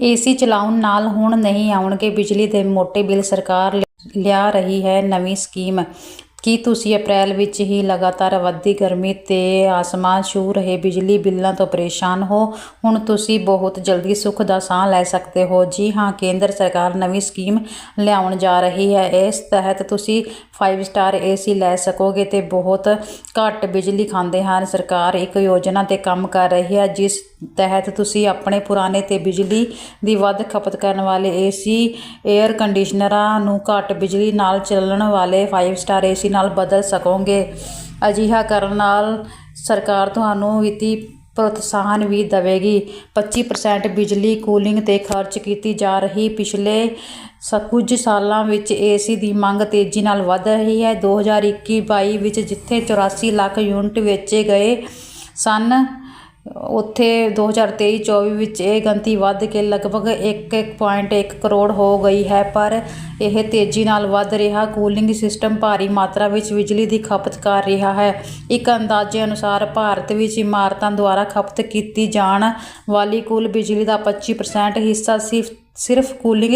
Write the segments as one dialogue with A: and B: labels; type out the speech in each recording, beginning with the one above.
A: AC ਚਲਾਉਣ ਨਾਲ ਹੁਣ ਨਹੀਂ ਆਉਣਗੇ ਬਿਜਲੀ ਦੇ ਮੋਟੇ ਬਿੱਲ ਸਰਕਾਰ ਲਿ- ਲਿਆ ਰਹੀ ਹੈ ਨਵੀਂ ਸਕੀਮ। ਕੀ ਤੁਸੀਂ ਅਪ੍ਰੈਲ ਵਿੱਚ ਹੀ ਲਗਾਤਾਰ ਵੱਧਦੀ ਗਰਮੀ ਤੇ ਆਸਮਾਨ ਛੂਹ ਰਹੇ ਬਿਜਲੀ ਬਿੱਲਾਂ ਤੋਂ ਪਰੇਸ਼ਾਨ ਹੋ? ਹੁਣ ਤੁਸੀਂ ਬਹੁਤ ਜਲਦੀ ਸੁੱਖ ਦਾ ਸਾਹ ਲੈ ਸਕਦੇ ਹੋ। ਜੀ ਹਾਂ, ਕੇਂਦਰ ਸਰਕਾਰ ਨਵੀਂ ਸਕੀਮ ਲਿਆਉਣ ਜਾ ਰਹੀ ਹੈ। ਇਸ ਤਹਿਤ ਤੁਸੀਂ 5 ਸਟਾਰ ਏਸੀ ਲੈ ਸਕੋਗੇ ਤੇ ਬਹੁਤ ਘੱਟ ਬਿਜਲੀ ਖਾਂਦੇ ਹਨ। ਸਰਕਾਰ ਇੱਕ ਯੋਜਨਾ ਤੇ ਕੰਮ ਕਰ ਰਹੀ ਹੈ, ਜਿਸ ਤਹਿਤ ਤੁਸੀਂ ਆਪਣੇ ਪੁਰਾਣੇ ਤੇ ਬਿਜਲੀ ਦੀ ਵੱਧ ਖਪਤ ਕਰਨ ਵਾਲੇ ਏਸੀ 에ਅਰ ਕੰਡੀਸ਼ਨਰਾਂ ਨੂੰ ਘੱਟ ਬਿਜਲੀ ਨਾਲ ਚੱਲਣ ਵਾਲੇ 5 ਸਟਾਰ ਏਸੀ ਨਾਲ ਬਦਲ ਸਕੋਗੇ। ਅਜਿਹਾ ਕਰਨ ਨਾਲ ਸਰਕਾਰ ਤੁਹਾਨੂੰ ਵਿੱਤੀ ਪ੍ਰੋਤਸਾਹਨ ਵੀ ਦੇਵੇਗੀ। 25% ਬਿਜਲੀ ਕੂਲਿੰਗ ਤੇ ਖਰਚ ਕੀਤੀ ਜਾ ਰਹੀ ਪਿਛਲੇ ਸ- ਕੁਝ ਸਾਲਾਂ ਵਿੱਚ ਏਸੀ ਦੀ ਮੰਗ ਤੇਜ਼ੀ ਨਾਲ ਵਧ ਰਹੀ ਹੈ। 2021-22 ਵਿੱਚ ਜਿੱਥੇ 84 ਲੱਖ ਯੂਨਿਟ ਵੇਚੇ ਗਏ ਸਨ ਉੱਥੇ 2023-24 ਵਿੱਚ ਇਹ ਗਿਣਤੀ ਵੱਧ ਕੇ ਲਗਭਗ 1.1 ਕਰੋੜ ਹੋ ਗਈ ਹੈ, ਪਰ ਇਹ ਤੇਜ਼ੀ ਨਾਲ ਵੱਧ ਰਿਹਾ। ਕੂਲਿੰਗ ਸਿਸਟਮ ਭਾਰੀ ਮਾਤਰਾ ਵਿੱਚ ਬਿਜਲੀ ਦੀ ਖਪਤ ਕਰ ਰਿਹਾ ਹੈ। ਇੱਕ ਅੰਦਾਜ਼ੇ ਅਨੁਸਾਰ ਭਾਰਤ ਵਿੱਚ ਇਮਾਰਤਾਂ ਦੁਆਰਾ ਖਪਤ ਕੀਤੀ ਜਾਣ ਵਾਲੀ ਕੁੱਲ ਬਿਜਲੀ ਦਾ 25% ਹਿੱਸਾ ਸਿਰਫ ਸਿਰਫ ਕੂਲਿੰਗ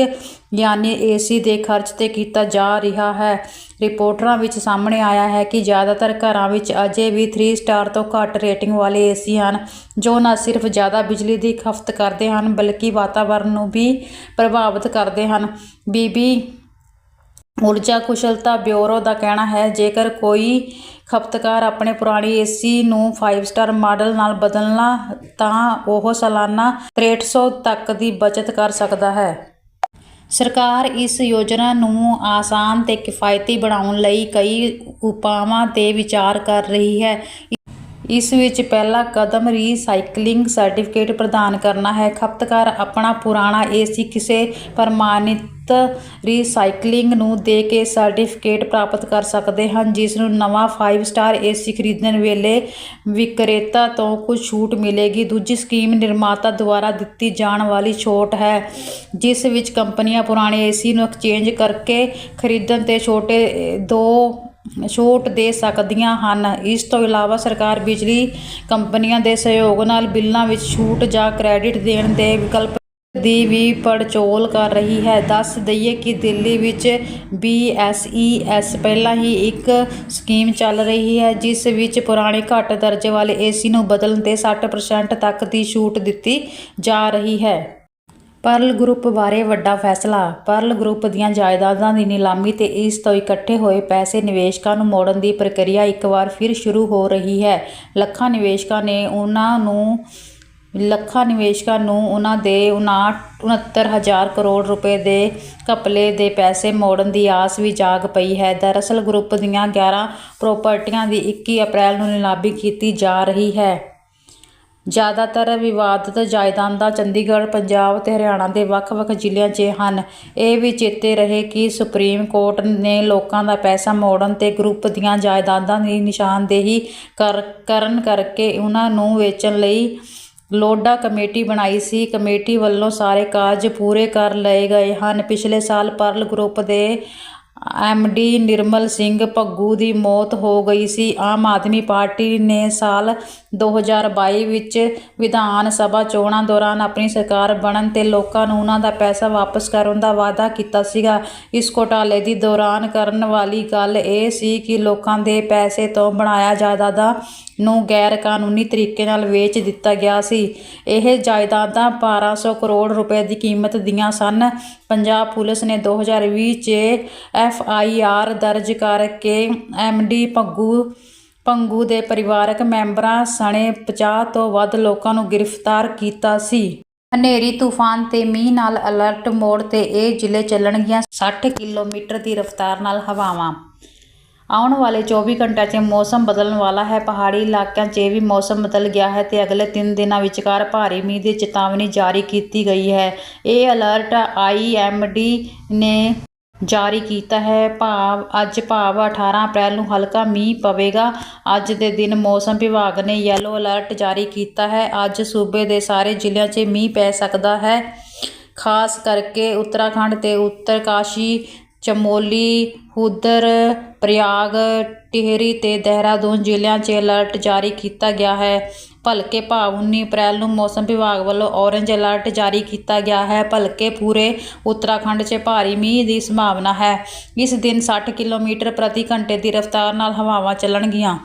A: ਯਾਨੀ ਏਸੀ ਦੇ ਖਰਚ ਤੇ ਕੀਤਾ ਜਾ ਰਿਹਾ ਹੈ। ਰਿਪੋਰਟਾਂ ਵਿੱਚ ਸਾਹਮਣੇ ਆਇਆ ਹੈ ਕਿ ਜ਼ਿਆਦਾਤਰ ਘਰਾਂ ਵਿੱਚ ਅਜੇ ਵੀ 3 ਸਟਾਰ ਤੋਂ ਘੱਟ ਰੇਟਿੰਗ ਵਾਲੇ ਏਸੀ ਹਨ, ਜੋ ਨਾ ਸਿਰਫ ਜ਼ਿਆਦਾ ਬਿਜਲੀ ਦੀ ਖਪਤ ਕਰਦੇ ਹਨ, ਬਲਕਿ ਵਾਤਾਵਰਣ ਨੂੰ ਵੀ ਪ੍ਰਭਾਵਿਤ ਕਰਦੇ ਹਨ। ਬੀਬੀ ਊਰਜਾ ਕੁਸ਼ਲਤਾ ਬਿਊਰੋ ਦਾ ਕਹਿਣਾ ਹੈ, ਜੇਕਰ ਕੋਈ ਖਪਤਕਾਰ ਆਪਣੇ ਪੁਰਾਣੀ ਏਸੀ ਨੂੰ ਫਾਈਵ ਸਟਾਰ ਮਾਡਲ ਨਾਲ ਬਦਲਣਾ, ਤਾਂ ਉਹ ਸਾਲਾਨਾ 6300 ਤੱਕ ਦੀ ਬਚਤ ਕਰ ਸਕਦਾ ਹੈ। ਸਰਕਾਰ ਇਸ ਯੋਜਨਾ ਨੂੰ ਆਸਾਨ ਤੇ ਕਿਫਾਇਤੀ ਬਣਾਉਣ ਲਈ ਕਈ ਉਪਾਵਾਂ ਤੇ ਵਿਚਾਰ ਕਰ ਰਹੀ ਹੈ। ਇਸ ਵਿੱਚ ਪਹਿਲਾ ਕਦਮ ਰੀਸਾਈਕਲਿੰਗ ਸਰਟੀਫਿਕੇਟ ਪ੍ਰਦਾਨ ਕਰਨਾ ਹੈ। ਖਪਤਕਾਰ ਆਪਣਾ ਪੁਰਾਣਾ ਏਸੀ ਕਿਸੇ ਪ੍ਰਮਾਣਿਤ ਰੀਸਾਈਕਲਿੰਗ ਨੂੰ ਦੇ ਕੇ ਸਰਟੀਫਿਕੇਟ ਪ੍ਰਾਪਤ ਕਰ ਸਕਦੇ ਹਨ ਜਿਸ ਨੂੰ ਨਵਾਂ 5 ਸਟਾਰ ਏਸੀ ਖਰੀਦਣ ਵੇਲੇ ਵਿਕਰੇਤਾ ਤੋਂ ਕੁਝ ਛੂਟ ਮਿਲੇਗੀ। ਦੂਜੀ ਸਕੀਮ ਨਿਰਮਾਤਾ ਦੁਆਰਾ ਦਿੱਤੀ ਜਾਣ ਵਾਲੀ ਛੋਟ ਹੈ ਜਿਸ ਵਿੱਚ ਕੰਪਨੀਆਂ ਪੁਰਾਣੇ ਏਸੀ ਨੂੰ ਐਕਸਚੇਂਜ ਕਰਕੇ ਖਰੀਦਣ ਤੇ ਛੋਟੇ ਅ, ਦੋ ਛੋਟ ਦੇ ਸਕਦੀਆਂ ਹਨ। ਇਸ ਤੋਂ ਇਲਾਵਾ ਸਰਕਾਰ ਬਿਜਲੀ ਕੰਪਨੀਆਂ ਦੇ ਸਹਿਯੋਗ ਨਾਲ ਬਿੱਲਾਂ ਵਿੱਚ ਛੂਟ ਜਾਂ ਕ੍ਰੈਡਿਟ ਦੇਣ ਦੇ ਵਿਕਲਪ ਦੀ ਵੀ ਪੜਚੋਲ ਕਰ ਰਹੀ ਹੈ। ਦੱਸ ਦਈਏ ਕਿ ਦਿੱਲੀ ਵਿੱਚ BSES ਪਹਿਲਾਂ ਹੀ ਇੱਕ ਸਕੀਮ ਚੱਲ ਰਹੀ ਹੈ, ਜਿਸ ਵਿੱਚ ਪੁਰਾਣੇ ਘੱਟ ਦਰਜੇ ਵਾਲੇ ਏਸੀ ਨੂੰ ਬਦਲਣ ਤੇ 60% ਤੱਕ ਦੀ ਛੂਟ ਦਿੱਤੀ ਜਾ ਰਹੀ ਹੈ। ਪਰਲ ਗਰੁੱਪ ਬਾਰੇ ਵੱਡਾ ਫੈਸਲਾ। ਪਰਲ ਗਰੁੱਪ ਦੀਆਂ ਜਾਇਦਾਦਾਂ ਦੀ ਨਿਲਾਮੀ ਤੇ ਇਸ ਤੋਂ ਇਕੱਠੇ ਹੋਏ ਪੈਸੇ ਨਿਵੇਸ਼ਕਾਂ ਨੂੰ ਮੋੜਨ ਦੀ ਪ੍ਰਕਿਰਿਆ ਇੱਕ ਵਾਰ ਫਿਰ ਸ਼ੁਰੂ ਹੋ ਰਹੀ ਹੈ। ਲੱਖਾਂ ਨਿਵੇਸ਼ਕਾਂ ਨੇ ਉਹਨਾਂ ਨੂੰ, ਲੱਖਾਂ ਨਿਵੇਸ਼ਕਾਂ ਨੂੰ ਉਹਨਾਂ ਦੇ 69000 ਕਰੋੜ ਰੁਪਏ ਦੇ ਘਪਲੇ ਦੇ ਪੈਸੇ ਮੋੜਨ ਦੀ ਆਸ ਵੀ ਜਾਗ ਪਈ ਹੈ। ਦਰਅਸਲ ਗਰੁੱਪ ਦੀਆਂ 11 ਪ੍ਰਾਪਰਟੀਆਂ ਦੀ 21 ਅਪ੍ਰੈਲ ਨੂੰ ਨਿਲਾਮੀ ਕੀਤੀ ਜਾ ਰਹੀ ਹੈ। ਜ਼ਿਆਦਾਤਰ ਵਿਵਾਦਤ ਜਾਇਦਾਦਾਂ ਚੰਡੀਗੜ੍ਹ, ਪੰਜਾਬ ਅਤੇ ਹਰਿਆਣਾ ਦੇ ਵੱਖ-ਵੱਖ ਜ਼ਿਲ੍ਹਿਆਂ 'ਚ ਹਨ। ਇਹ ਵੀ ਚੇਤੇ ਰਹੇ ਕਿ ਸੁਪਰੀਮ ਕੋਰਟ ਨੇ ਲੋਕਾਂ ਦਾ ਪੈਸਾ ਮੋੜਨ ਤੇ ਗਰੁੱਪ ਦੀਆਂ ਜਾਇਦਾਦਾਂ ਦੀ ਨਿਸ਼ਾਨਦੇਹੀ ਕਰ, ਕਰਨ ਕਰਕੇ ਉਹਨਾਂ ਨੂੰ ਵੇਚਣ ਲਈ ਲੋਡਾ ਕਮੇਟੀ ਬਣਾਈ ਸੀ। ਕਮੇਟੀ ਵੱਲੋਂ ਸਾਰੇ ਕਾਰਜ ਪੂਰੇ ਕਰ ਲਏ ਗਏ ਹਨ। ਪਿਛਲੇ ਸਾਲ ਪਰਲ ਗਰੁੱਪ ਦੇ ਐਮਡੀ ਨਿਰਮਲ ਸਿੰਘ ਭੱਗੂ ਦੀ ਮੌਤ ਹੋ ਗਈ ਸੀ। ਆਮ ਆਦਮੀ ਪਾਰਟੀ ਨੇ ਸਾਲ 2022 ਵਿੱਚ ਵਿਧਾਨ ਸਭਾ ਚੋਣਾਂ ਦੌਰਾਨ ਆਪਣੀ ਸਰਕਾਰ ਬਣਨ ਤੇ ਲੋਕਾਂ ਨੂੰ ਉਹਨਾਂ ਦਾ ਪੈਸਾ ਵਾਪਸ ਕਰਨ ਦਾ ਵਾਅਦਾ ਕੀਤਾ ਸੀਗਾ। ਇਸ ਘੋਟਾਲੇ ਦੀ ਦੌਰਾਨ ਕਰਨ ਵਾਲੀ ਗੱਲ ਇਹ ਸੀ ਕਿ ਲੋਕਾਂ ਦੇ ਪੈਸੇ ਤੋਂ ਬਣਾਇਆ ਜਾਇਦਾਦਾਂ ਨੂੰ ਗੈਰ ਕਾਨੂੰਨੀ ਤਰੀਕੇ ਨਾਲ ਵੇਚ ਦਿੱਤਾ ਗਿਆ ਸੀ। ਇਹ ਜਾਇਦਾਦਾਂ 1200 ਕਰੋੜ ਰੁਪਏ ਦੀ ਕੀਮਤ ਦੀਆਂ ਸਨ। ਪੰਜਾਬ ਪੁਲਿਸ ਨੇ 2020 'ਚ ਐਫ ਆਈ ਆਰ ਦਰਜ ਕਰਕੇ ਐਮ ਡੀ ਭੱਗੂ, ਭੰਗੂ ਦੇ ਪਰਿਵਾਰਕ ਮੈਂਬਰਾਂ ਸਣੇ 50 ਤੋਂ ਵੱਧ ਲੋਕਾਂ ਨੂੰ ਗ੍ਰਿਫਤਾਰ ਕੀਤਾ ਸੀ। ਹਨੇਰੀ ਤੂਫਾਨ ਤੇ ਮੀਂਹ ਨਾਲ ਅਲਰਟ ਮੋੜ ਤੇ ਇਹ ਜ਼ਿਲ੍ਹੇ ਚੱਲਣਗੀਆਂ 60 ਕਿਲੋਮੀਟਰ ਦੀ ਰਫ਼ਤਾਰ ਨਾਲ ਹਵਾਵਾਂ। ਆਉਣ ਵਾਲੇ 24 ਘੰਟਿਆਂ 'ਚ ਮੌਸਮ ਬਦਲਣ ਵਾਲਾ ਹੈ। ਪਹਾੜੀ ਇਲਾਕਿਆਂ 'ਚ ਵੀ ਮੌਸਮ ਬਦਲ ਗਿਆ ਹੈ ਤੇ ਅਗਲੇ 3 ਦਿਨਾਂ ਵਿਚਕਾਰ ਭਾਰੀ ਮੀਂਹ ਦੀ ਚੇਤਾਵਨੀ ਜਾਰੀ ਕੀਤੀ ਗਈ ਹੈ। ਇਹ ਅਲਰਟ ਆਈਐਮਡੀ ਨੇ ਜਾਰੀ ਕੀਤਾ ਹੈ। ਭਾਵ, ਅੱਜ ਭਾਵ 18 ਅਪ੍ਰੈਲ ਨੂੰ ਹਲਕਾ ਮੀਂਹ ਪਵੇਗਾ। ਅੱਜ ਦੇ ਦਿਨ ਮੌਸਮ ਵਿਭਾਗ ਨੇ ਯੈਲੋ ਅਲਰਟ ਜਾਰੀ ਕੀਤਾ ਹੈ। ਅੱਜ ਸੂਬੇ ਦੇ ਸਾਰੇ ਜ਼ਿਲ੍ਹਿਆਂ 'ਚ ਮੀਂਹ ਪੈ ਸਕਦਾ ਹੈ। ਖਾਸ ਕਰਕੇ ਉੱਤਰਾਖੰਡ ਤੇ ਉੱਤਰਕਾਸ਼ੀ ਚਮੋਲੀ, ਹੁਦਰ, ਪ੍ਰਯਾਗ, ਟਿਹਰੀ ਤੇ ਦੇਹਰਾਦੂਨ ਜ਼ਿਲ੍ਹਿਆਂ 'ਚ ਅਲਰਟ ਜਾਰੀ ਕੀਤਾ ਗਿਆ ਹੈ। ਭਲਕੇ ਭਾਵ 19 ਅਪ੍ਰੈਲ ਨੂੰ ਮੌਸਮ ਵਿਭਾਗ ਵੱਲੋਂ ਔਰੇਂਜ ਅਲਰਟ ਜਾਰੀ ਕੀਤਾ ਗਿਆ ਹੈ। ਭਲਕੇ ਪੂਰੇ ਉੱਤਰਾਖੰਡ 'ਚ ਭਾਰੀ ਮੀਂਹ ਦੀ ਸੰਭਾਵਨਾ ਹੈ। ਇਸ ਦਿਨ 60 ਕਿਲੋਮੀਟਰ ਪ੍ਰਤੀ ਘੰਟੇ ਦੀ ਰਫ਼ਤਾਰ ਨਾਲ ਹਵਾਵਾਂ ਚੱਲਣਗੀਆਂ।